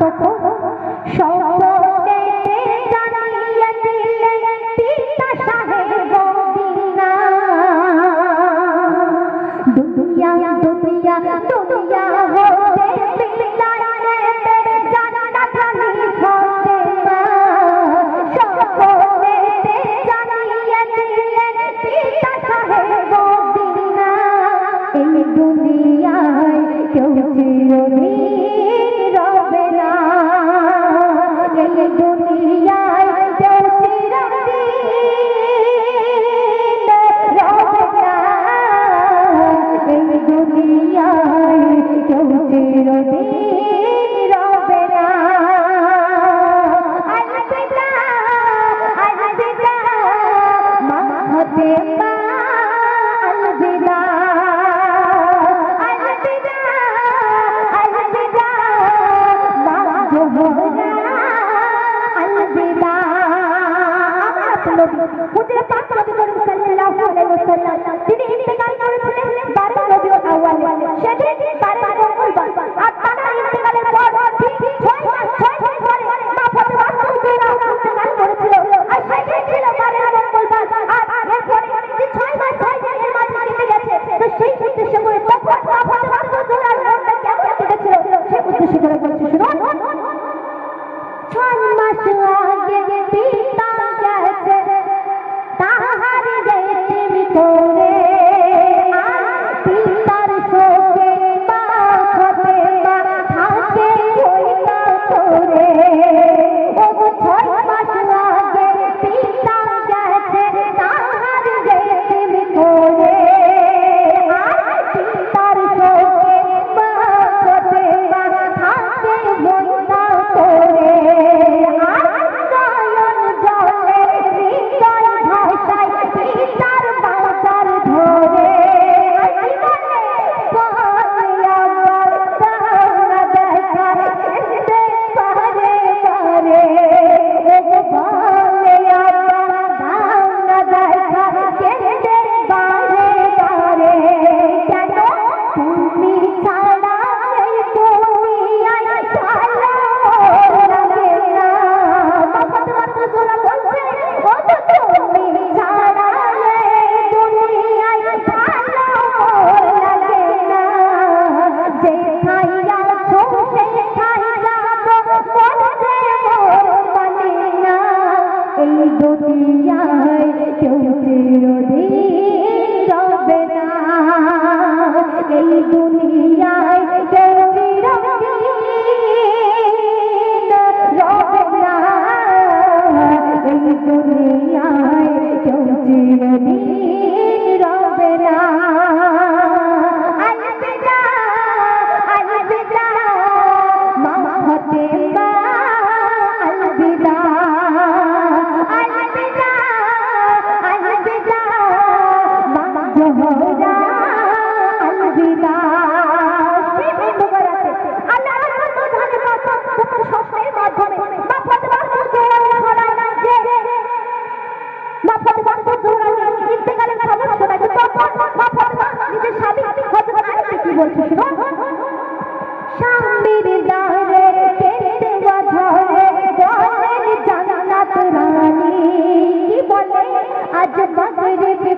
তখন মুঝে পাক নবী করিম সাল্লাল্লাহু আলাইহি ওয়াসাল্লাম তিনি ইন্তেকাল করেছিলেন 12 রবিউল আউয়াল সেদিন 12 রবিউল আউয়াল আর তার ইন্তেকালের পর ঠিক 6 মাস 6 মাস পরে মা ফাতেমা সুলতানা ইন্তেকাল করেছিল আর সেদিন ছিল 12 রবিউল আউয়াল আর এরপরে যে 6 মাস 6 দিনের মাঝে কেটে গেছে তো সেই উদ্দেশ্য করে তখন মা ফাতেমা সুলতানার মনটা কেমন কেটেছিল সেই উদ্দেশ্য করে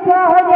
¡Gracias!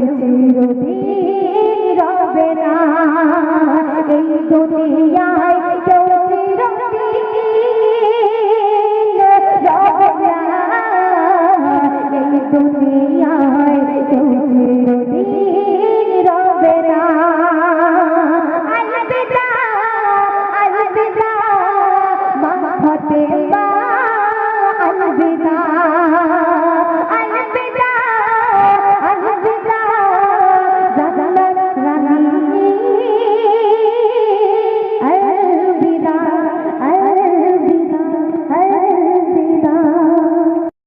চিরদিন রবে না। এই দুনিয়ায়